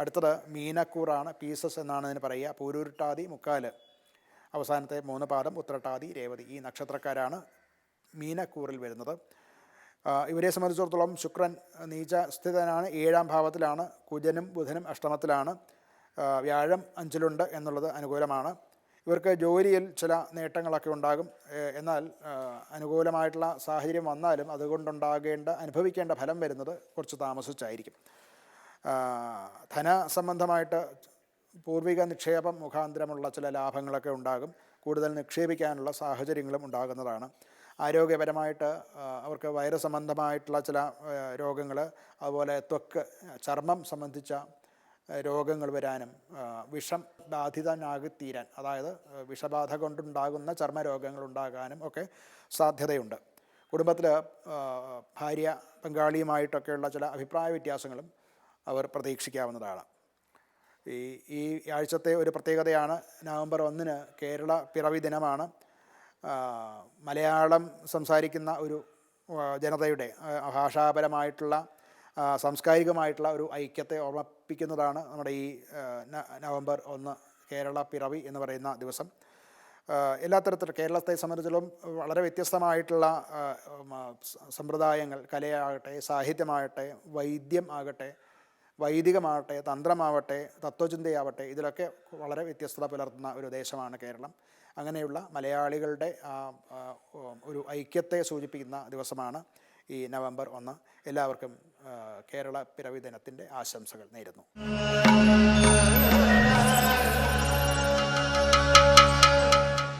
അടുത്തത് മീനക്കൂറാണ് പീസസ് എന്നാണ് ഇതിന് പറയുക. പൂരുരുട്ടാതി മുക്കാൽ. അവസാനത്തെ മൂന്ന് പാദം ഉത്രട്ടാതി രേവതി. ഈ നക്ഷത്രക്കാരാണ് മീനക്കൂറിൽ വരുന്നത്. ഇവരെ സംബന്ധിച്ചിടത്തോളം ശുക്രൻ നീച സ്ഥിതനാണ്. ഏഴാം ഭാവത്തിലാണ്. കുജനും ബുധനും അഷ്ടമത്തിലാണ്. വ്യാഴം അഞ്ചിലുണ്ട് എന്നുള്ളത് അനുകൂലമാണ്. ഇവർക്ക് ജോലിയിൽ ചില നേട്ടങ്ങളൊക്കെ ഉണ്ടാകും. എന്നാൽ അനുകൂലമായിട്ടുള്ള സാഹചര്യം വന്നാലും അതുകൊണ്ടുണ്ടാകേണ്ട അനുഭവിക്കേണ്ട ഫലം വരുന്നത് കുറച്ച് താമസിച്ചായിരിക്കും. ധന സംബന്ധമായിട്ട് പൂർവിക നിക്ഷേപം മുഖാന്തരമുള്ള ചില ലാഭങ്ങളൊക്കെ ഉണ്ടാകും. കൂടുതൽ നിക്ഷേപിക്കാനുള്ള സാഹചര്യങ്ങളും ഉണ്ടാകുന്നതാണ്. ആരോഗ്യപരമായിട്ട് അവർക്ക് വൈറസ് സംബന്ധമായിട്ടുള്ള ചില രോഗങ്ങൾ അതുപോലെ ത്വക്ക് ചർമ്മം സംബന്ധിച്ച രോഗങ്ങൾ വരാനും വിഷം ബാധിതനാകി തീരാൻ അതായത് വിഷബാധ കൊണ്ടുണ്ടാകുന്ന ചർമ്മരോഗങ്ങൾ ഉണ്ടാകാനും ഒക്കെ സാധ്യതയുണ്ട്. കുടുംബത്തിൽ ഭാര്യ പങ്കാളിയുമായിട്ടൊക്കെയുള്ള ചില അഭിപ്രായ വ്യത്യാസങ്ങളും അവർ പ്രതീക്ഷിക്കാവുന്നതാണ്. ഈ ഈ ആഴ്ചത്തെ ഒരു പ്രത്യേകതയാണ് നവംബർ ഒന്നിന് കേരള പിറവി ദിനമാണ്. മലയാളം സംസാരിക്കുന്ന ഒരു ജനതയുടെ ഭാഷാപരമായിട്ടുള്ള സാംസ്കാരികമായിട്ടുള്ള ഒരു ഐക്യത്തെ ഓർമ്മിപ്പിക്കുന്നതാണ് നമ്മുടെ ഈ നവംബർ ഒന്ന് കേരള പിറവി എന്ന് പറയുന്ന ദിവസം. എല്ലാ തരത്തിലും കേരളത്തെ സംബന്ധിച്ചിടത്തോളം വളരെ വ്യത്യസ്തമായിട്ടുള്ള സമ്പ്രദായങ്ങൾ കലയാകട്ടെ സാഹിത്യമാകട്ടെ വൈദ്യം ആകട്ടെ വൈദികമാവട്ടെ തന്ത്രമാവട്ടെ തത്വചിന്തയാവട്ടെ ഇതിലൊക്കെ വളരെ വ്യത്യസ്തത പുലർത്തുന്ന ഒരു ദേശമാണ് കേരളം. അങ്ങനെയുള്ള മലയാളികളുടെ ഒരു ഐക്യത്തെ സൂചിപ്പിക്കുന്ന ദിവസമാണ് ഈ നവംബർ ഒന്ന്. എല്ലാവർക്കും കേരള പിറവി ദിനത്തിന്റെ ആശംസകൾ നേരുന്നു.